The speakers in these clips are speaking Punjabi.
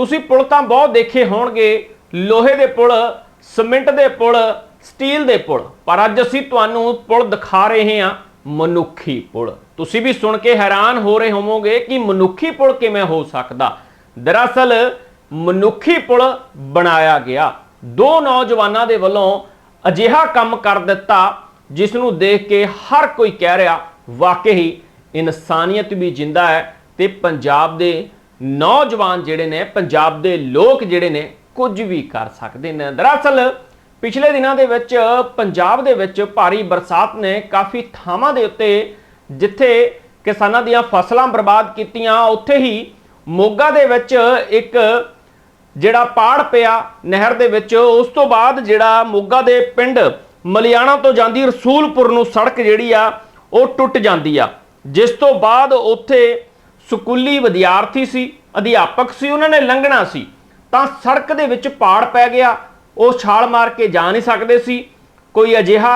ਤੁਸੀਂ ਪੁਲ ਤਾਂ ਬਹੁਤ ਦੇਖੇ ਹੋਣਗੇ, ਲੋਹੇ ਦੇ ਪੁਲ, ਸੀਮੈਂਟ ਦੇ ਪੁਲ, ਸਟੀਲ ਦੇ ਪੁਲ। ਪਰ ਅੱਜ ਅਸੀਂ ਤੁਹਾਨੂੰ ਪੁਲ ਦਿਖਾ ਰਹੇ ਹਾਂ, ਮਨੁੱਖੀ ਪੁਲ। ਤੁਸੀਂ ਵੀ ਸੁਣ ਕੇ ਹੈਰਾਨ ਹੋ ਰਹੇ ਹੋਵੋਗੇ ਕਿ ਮਨੁੱਖੀ ਪੁਲ ਕਿਵੇਂ ਹੋ ਸਕਦਾ। ਦਰਅਸਲ, ਮਨੁੱਖੀ ਪੁਲ ਬਣਾਇਆ ਗਿਆ। ਦੋ ਨੌਜਵਾਨਾਂ ਦੇ ਵੱਲੋਂ ਅਜਿਹਾ ਕੰਮ ਕਰ ਦਿੱਤਾ ਜਿਸ ਨੂੰ ਦੇਖ ਕੇ ਹਰ ਕੋਈ ਕਹਿ ਰਿਹਾ, ਵਾਕਈ, ਇਨਸਾਨੀਅਤ ਵੀ ਜਿੰਦਾ ਹੈ ਤੇ ਪੰਜਾਬ ਦੇ ਨੌਜਵਾਨ ਜਿਹੜੇ ਨੇ, ਪੰਜਾਬ ਦੇ ਲੋਕ ਜਿਹੜੇ ਨੇ, ਕੁਝ ਵੀ ਕਰ ਸਕਦੇ ਨੇ। ਦਰਅਸਲ ਪਿਛਲੇ ਦਿਨਾਂ ਦੇ ਵਿੱਚ ਪੰਜਾਬ ਦੇ ਵਿੱਚ ਭਾਰੀ ਬਰਸਾਤ ਨੇ ਕਾਫੀ ਥਾਵਾਂ ਦੇ ਉੱਤੇ ਜਿੱਥੇ ਕਿਸਾਨਾਂ ਦੀਆਂ ਫਸਲਾਂ ਬਰਬਾਦ ਕੀਤੀਆਂ, ਉੱਥੇ ਹੀ ਮੋਗਾ ਦੇ ਵਿੱਚ ਇੱਕ ਜਿਹੜਾ ਪਾੜ ਪਿਆ ਨਹਿਰ ਦੇ ਵਿੱਚ, ਉਸ ਤੋਂ ਬਾਅਦ ਜਿਹੜਾ ਮੋਗਾ ਦੇ ਪਿੰਡ ਮਲਿਆਣਾ ਤੋਂ ਜਾਂਦੀ ਰਸੂਲਪੁਰ ਨੂੰ ਸੜਕ ਜਿਹੜੀ ਆ, ਉਹ ਟੁੱਟ ਜਾਂਦੀ ਆ। ਜਿਸ ਤੋਂ ਬਾਅਦ ਉੱਥੇ ਸਕੂਲੀ ਵਿਦਿਆਰਥੀ ਸੀ ਅਧਿਆਪਕ ਸੀ, ਉਹਨਾਂ ਨੇ ਲੰਘਣਾ ਸੀ। ਤਾਂ ਸੜਕ ਦੇ ਵਿੱਚ ਪਾੜ ਪੈ ਗਿਆ। ਉਹ ਛਾਲ ਮਾਰ ਕੇ ਜਾ ਨਹੀਂ ਸਕਦੇ ਸੀ। ਕੋਈ ਅਜਿਹਾ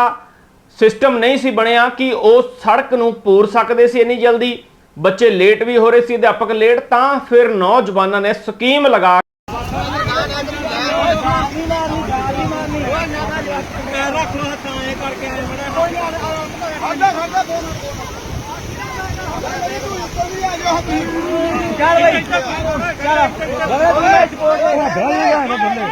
ਸਿਸਟਮ ਨਹੀਂ ਸੀ ਬਣਿਆ ਕਿ ਉਹ ਸੜਕ ਨੂੰ ਪੂਰ ਸਕਦੇ ਸੀ ਇੰਨੀ ਜਲਦੀ। ਬੱਚੇ ਲੇਟ ਵੀ ਹੋ ਰਹੇ ਸੀ, ਅਧਿਆਪਕ ਲੇਟ, ਤਾਂ ਫਿਰ ਨੌਜਵਾਨਾਂ ਨੇ ਸਕੀਮ ਲਗਾ ਚੱਲ ਬਈ। ਚੱਲ ਤੂੰ ਮੈਚ ਕੋਲ ਉਹ ਭੇਜੇਗਾ ਨਾ ਬੰਦੇ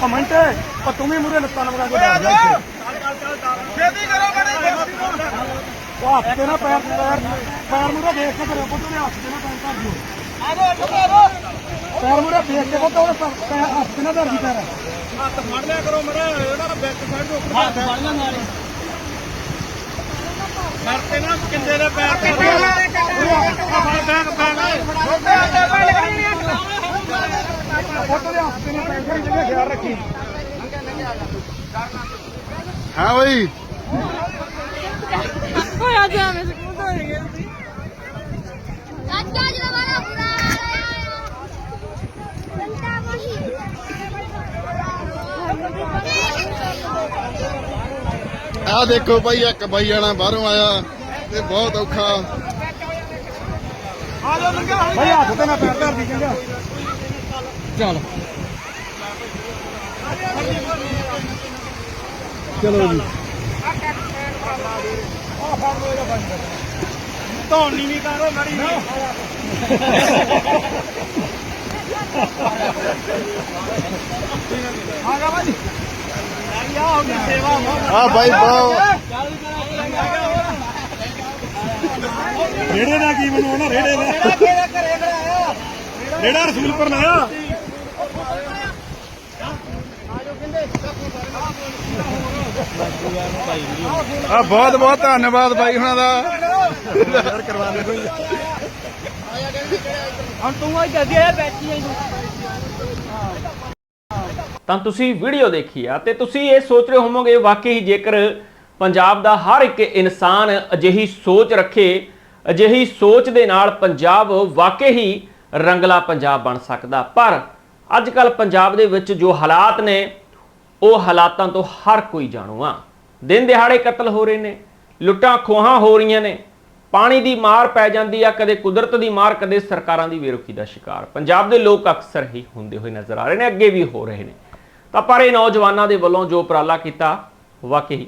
ਕਮੈਂਟ ਪਰ ਤੂੰ ਵੀ ਮੁਰੇ ਲੱਤਾਂ ਲਗਾ ਕੇ ਬੈਠ ਜਾ। ਛੇਤੀ ਕਰੋ ਬੜੀ ਉਹ ਹੱਥ ਤੇ ਨਾ ਪੈਰ ਪੈਰ ਪੈਰ ਮੁਰੇ ਦੇਖ ਕੇ ਕਰੋ ਪੁੱਤ ਨੇ ਹੱਥ ਤੇ ਨਾ ਪੈਰ ਧਰ ਦਿਓ। ਆਜੋ ਆਜੋ ਪੈਰ ਮੁਰੇ ਦੇਖ ਕੇ ਪੁੱਤ ਉਹਨੇ ਪੈਰ- ਹੱਥ ਤੇ ਨਾ ਧਰ ਦੀ ਪੈਰ। ਹੱਥ ਫੜ ਲਿਆ ਕਰੋ ਮੜਾ ਇਹਨਾਂ ਦਾ ਬੈਕ ਸਾਈਡ ਤੋਂ ਉੱਪਰ ਹੱਥ ਫੜ ਲਿਆ ਨਾਲ ਸਰ ਤੇ ਨਾ ਕਿੰਦੇ ਦੇ ਪੈਰ ਤੇ ਬੈਕ ਬੈਕ ਪੁੱਤ ਦੇ ਹੱਥ ਤੇ ਨਾ ਪੈਰ ਧਰ ਜਗ੍ਹਾ ਖਿਆਲ ਰੱਖੀ। ਹਾਂ ਬਈ। ਹੋਇਆ ਜਾਵੇਂ ਸਕੂਲ ਤੋਂ ਗਏ ਸੀ ਆ ਦੇਖੋ ਭਾਈ, ਇੱਕ ਬਾਈ ਜਾਣਾ ਬਾਹਰੋਂ ਆਇਆ ਤੇ ਬਹੁਤ ਔਖਾ। ਭਾਈ, ਹੱਥ ਤੇ ਨਾ ਪੈਰ ਧਰ ਚੰਗਾ। ਚਲ। ਚਲੋ ਜੀ। ਆ ਟੈਕ ਪੈਰ ਭਰਾ ਲਾ ਦੇ ਉਹ ਫੜ ਲੋ ਇਹਦਾ ਬੰਦ ਧੌਣੀ ਨਹੀਂ ਕਰੋ ਮੜੀ ਆਗਾ ਭਾਈ ਆ ਹੋ ਗਈ ਸੇਵਾ ਆ ਬਾਈ ਬਹੁਤ ਰੇੜੇ ਦਾ ਕੀ ਬਣਾਉਣਾ ਰੇੜੇ ਦਾ? ਕਿਹਦੇ ਘਰੇ ਖੜਾਇਆ ਰੇੜਾ ਰਸੂਲਪੁਰ ਆ ਬਹੁਤ ਬਹੁਤ ਧੰਨਵਾਦ ਬਾਈ ਹੁਣਾਂ ਦਾ। ਹੁਣ ਤੂੰ ਆ ਜੱਗੇ ਆ ਬੈਠੀ ਆ ਤਾਂ ਤੁਸੀਂ ਵੀਡੀਓ ਦੇਖੀ ਆ ਤੇ ਤੁਸੀਂ ਇਹ ਸੋਚ ਰਹੇ ਹੋਵੋਗੇ ਵਾਕਈ ਜੇਕਰ ਪੰਜਾਬ ਦਾ ਹਰ ਇੱਕ ਇਨਸਾਨ ਅਜਿਹੀ ਸੋਚ ਰੱਖੇ, ਅਜਿਹੀ ਸੋਚ ਦੇ ਨਾਲ ਪੰਜਾਬ ਵਾਕਈ ਹੀ ਰੰਗਲਾ ਪੰਜਾਬ ਬਣ ਸਕਦਾ। ਪਰ ਅੱਜ ਕੱਲ ਪੰਜਾਬ ਦੇ ਵਿੱਚ ਜੋ ਹਾਲਾਤ ਨੇ, ਉਹ ਹਾਲਾਤਾਂ ਤੋਂ ਹਰ ਕੋਈ ਜਾਣੂ ਆ। ਦਿਨ ਦਿਹਾੜੇ ਕਤਲ ਹੋ ਰਹੇ ਨੇ ਲੁੱਟਾਂ ਖੋਹਾਂ ਹੋ ਰਹੀਆਂ ਨੇ। ਪਾਣੀ ਦੀ ਮਾਰ ਪੈ ਜਾਂਦੀ ਆ, ਕਦੇ ਕੁਦਰਤ ਦੀ ਮਾਰ, ਕਦੇ ਸਰਕਾਰਾਂ ਦੀ ਬੇਰੁਖੀ ਦਾ ਸ਼ਿਕਾਰ। ਪੰਜਾਬ ਦੇ ਲੋਕ ਅਕਸਰ ਹੀ ਹੁੰਦੇ ਹੋਏ ਨਜ਼ਰ ਆ ਰਹੇ ਨੇ, ਅੱਗੇ ਵੀ ਹੋ ਰਹੇ ਨੇ। ਤਾਂ ਪਰ ਇਹ ਨੌਜਵਾਨਾਂ ਦੇ ਵੱਲੋਂ ਜੋ ਉਪਰਾਲਾ ਕੀਤਾ, ਵਾਕਈ